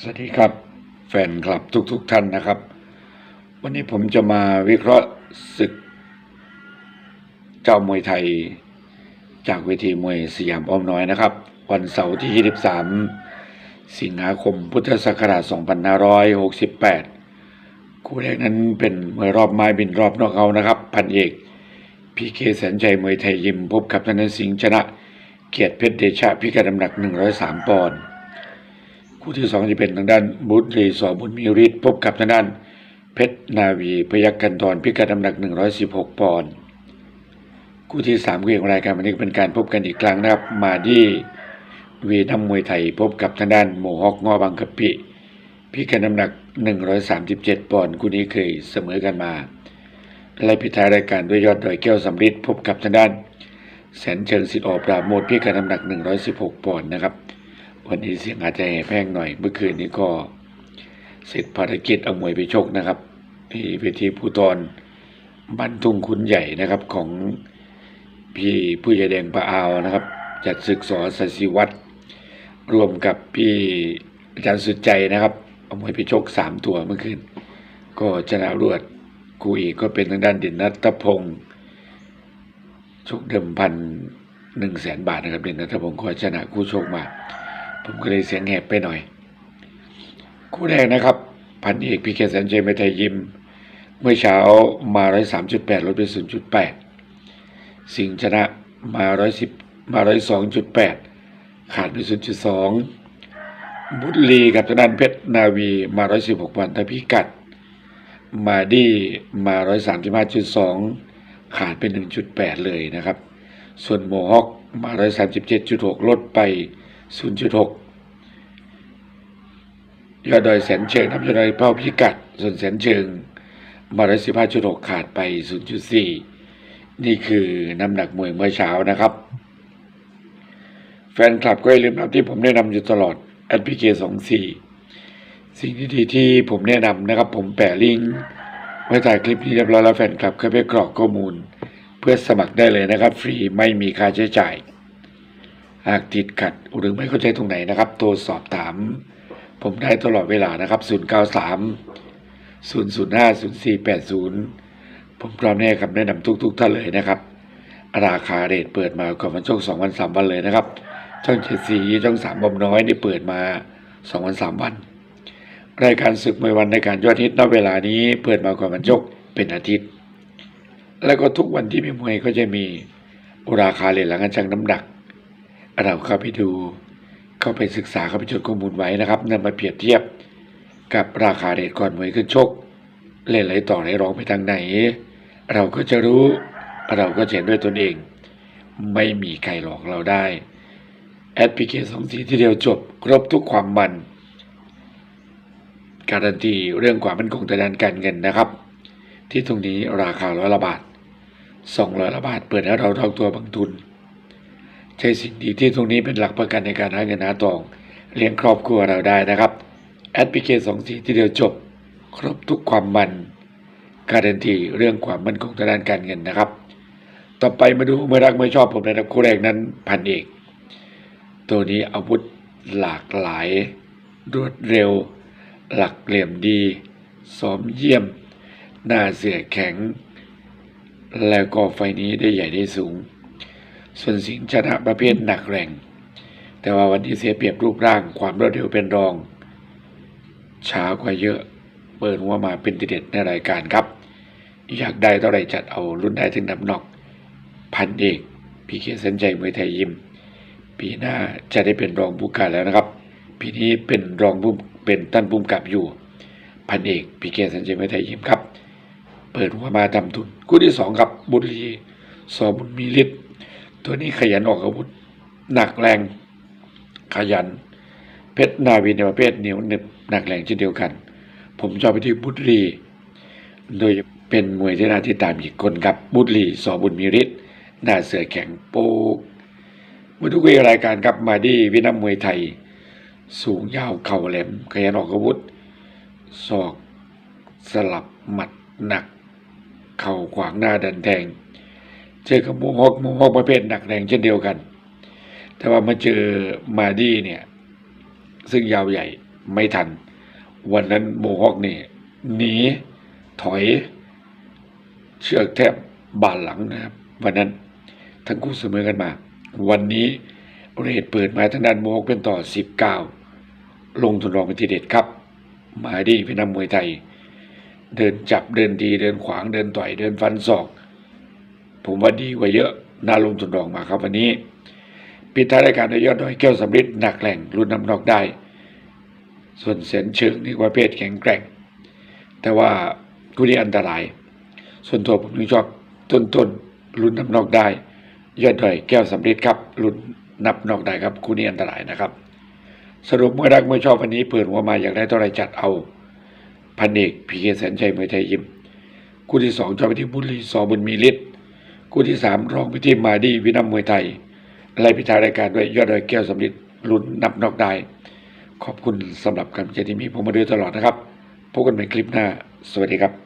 สวัสดีครับแฟนคลับทุกๆทท่านนะครับ วันนี้ผมจะมาวิเคราะห์ศึก เจ้ามวยไทย จากเวทีมวยสยามอ้อมน้อยนะครับ วันเสาร์ที่ 23 สิงหาคมพุทธศักราช 2568 คู่แรกนั้นเป็นมวยรอบไม้บินรอบนอกเอานะครับ พันเอกพีเคแสนใจมวยไทยยิมพบกับธนสิงห์ชนะเกียรติเพชรเดชะพิกัดน้ำหนัก 103 ปอนด์ คู่ที่สองจะเป็นทางด้านบุตรีสอบุญมีฤทธิ์พบกับทางด้านเพชรนาวีพยักกันทรพิกัดน้ำหนัก 116 ปอนด์คู่ที่สามคู่เอกของรายการวันนี้เป็นการพบกันอีกครั้งนะครับ มาดีวีน้ำมวยไทยพบกับทางด้านโมฮอกงอบางกะปิพิกัดน้ำหนัก 137 ปอนด์คู่นี้เคยเสมอกันมาและปิทายรายการด้วยยอดดอยแก้วสำริดพบกับทางด้าน แสนเชิงสิทธิ์ออกปราโมดพิกัดน้ำหนัก 116 ปอนด์นะครับ วันนี้เสียงอาจจะแหบแห้งหน่อย เมื่อคืนนี้ก็เสร็จภารกิจเอามวยไปชกนะครับที่เวทีภูตรบ้านทุ่งคุณใหญ่นะครับของพี่ผู้ใหญ่แดงปะอาวนะครับ จัดศึกสอสศิวัตรรวมกับพี่อาจารย์สุดใจนะครับ เอามวยไปชกสามตัวเมื่อคืน ก็ชนะรวดกูอีกก็เป็นทางด้านเด่นนัทพงศ์ชกเดิมพันหนึ่งแสนบาทนะครับเด่นนัทพงศ์ก็ชนะคู่ชกมา ผมก็เลยเสียงแหบไปหน่อย คู่แรกนะครับ พันเอกพีเคสันเจยไม่ไทยยิม เมื่อเช้ามาร้อยสามจุดแปดลดไปศูนย์จุดแปดสิงชนะมาร้อยสิบมาร้อยสองจุดแปดขาดไปศูนย์จุดสองบุตรีกับทางด้านเพชรนาวีมาร้อยสิบหกวันทพิกัด มาดีมาร้มาจุดสองขาดไปหนึ่งจุดแปดเลยนะครับ ส่วนโมฮอคมาร้อยสามสิบเจ็ดจุดหกลดไป 0.6 ยอดดอยแสนเชิงน้ำยอดดอยเป้าพิกัด ส่วนแสนเชิงมาร้อยสิบห้าจุดหกขาดไป 0.4 นี่คือน้ำหนักมวยเมื่อเช้านะครับ แฟนคลับก็อย่าลืมนะที่ผมแนะนำอยู่ตลอดแอดพีเคสองสี่สิ่งที่ดีที่ผมแนะนำนะครับ ผมแปะลิงก์ไว้ใต้คลิปนี้เรียบร้อยแล้วแฟนคลับเข้าไปกรอกข้อมูล เพื่อสมัครได้เลยนะครับ ฟรีไม่มีค่าใช้จ่าย หากติดขัดหรือไม่เข้าใจตรงไหนนะครับ โทรสอบถาม ผมได้ตลอดเวลานะครับ 093 005 0480 ผมพร้อมแน่ครับแนะนำทุกๆท่านเลยนะครับ ราคาเรทเปิดมาก่อนวันช่วง2วัน3วันเลยนะครับ ช่องเจ็ดสีช่องสามบอมน้อยนี่เปิดมา2วัน3วัน รายการศึกมวยวันในการยอดฮิตณเวลานี้เปิดมาก่อนวันชกเป็นอาทิตย์ แล้วก็ทุกวันที่มีมวยก็จะมีราคาเรทหลังการชั่งน้ำหนัก เราเข้าไปดู เข้าไปศึกษาเข้าไปจดข้อมูลไว้นะครับนำมาเปรียบเทียบกับราคาเรทก่อนมวยขึ้นชก เล่นไหลต่อไหลรองไปทางไหน เราก็จะรู้เราก็เห็นด้วยตนเอง ไม่มีใครหลอกเราได้แอดพลิเคชันสีที่เดียวจบ ครบทุกความมัน การันตีเรื่องความมั่นคงทางด้านการเงินนะครับ ที่ตรงนี้ราคาร้อยละบาทสองร้อยละบาทเปิดให้เราทองตัวบางทุน ใช้สิ่งดีที่ตรงนี้เป็นหลักประกันในการหาเงินหาทองเลี้ยงครอบครัวเราได้นะครับแอดพิเคสองสีที่เดียวจบ ครบทุกความมันการันตีเรื่องความมั่นคงทางด้านการเงินนะครับ ต่อไปมาดูเมื่อรักเมื่อชอบผมนะครับคู่แรกนั้นพันเอก ตัวนี้อาวุธหลากหลาย รวดเร็ว หลักเหลี่ยมดีซ้อมเยี่ยม หน้าเสือแข็ง แล้วก็ไฟนี้ได้ใหญ่ได้สูง ส่วนสิงห์ชนะประเภทหนักแรง แต่ว่าวันนี้เสียเปรียบรูปร่างความรวดเร็วเป็นรอง ช้ากว่าเยอะ เปิดหัวมาเป็นทีเด็ดในรายการครับ อยากได้เท่าไรจัดเอารุ่นได้ถึงดับนอก พันเอกพีเคเส้นใจมวยไทยยิม ปีหน้าจะได้เป็นรองผู้การแล้วนะครับ ปีนี้เป็นรองผู้เป็นท่านผู้กำกับอยู่ พันเอกพีเคเส้นใจมวยไทยยิมครับ เปิดหัวมาทำทุนคู่ที่สองครับบุรีสอบุญมีฤทธิ์ ตัวนี้ขยันออกอาวุธ หนักแรงขยัน เพชรนาวินในประเภทเหนียวหนึบหนักแรงเช่นเดียวกัน ผมชอบไปที่บุตรี โดยเป็นมวยที่น่าที่ตามอีกคนครับบุตรีสอบุญมีฤทธิ์หน้าเสือแข็งโป๊กมาดูกุยรายการครับมาดีวินัมมวยไทย สูงยาวเข่าแหลมขยันออกอาวุธศอกสลับหมัดหนัก เข่าขวางหน้าดันแทง เจอกับโมฮอกโมฮอกประเภทหนักแรงเช่นเดียวกัน แต่ว่ามาเจอมาดี้เนี่ย ซึ่งยาวใหญ่ไม่ทัน วันนั้นโมฮอคนี่หนีถอย เชือกแทบบานหลังนะครับ วันนั้นทั้งคู่เสมอกันมา วันนี้เรทเปิดมาทางด้านโมฮอคเป็นต่อ 19 ลงทุนรองเป็นทีเด็ดครับ มาดีเป็นนำมวยไทย เดินจับเดินดีเดินขวางเดินต่อยเดินฟันศอก ผมว่าดีกว่าเยอะน่าลงทุนรองมาครับวันนี้ ปิดท้ายรายการด้วยอดดอยแก้วสำริดหนักแหล่งรุ่นน้ำนอกได้ ส่วนเสนเชิงนี่ประเภทแข็งแกร่ง แต่ว่าคู่นี้อันตราย ส่วนตัวผมนี่ชอบต้นต้นรุ่นน้ำนอกได้ ยอดดอยแก้วสำริดครับรุ่นนับนอกได้ครับคู่นี้อันตรายนะครับ สรุปเมื่อรักเมื่อชอบวันนี้เปิดหัวมาอยากได้เท่าไรจัดเอาพันเอกพีเคแสนชัยมวยไทยยิมคู่ที่สองจอไปที่บุรีสอบุญมีฤทธิ์ คู่ที่สามรองพิธีมาดีวินัมมวยไทยไล่พิธารายการด้วยยอดดอยแก้วสำลิดลุ้นนับนอกได้ ขอบคุณสำหรับการเจที่มีผมมาโดยตลอดนะครับพบกันใหม่คลิปหน้า สวัสดีครับ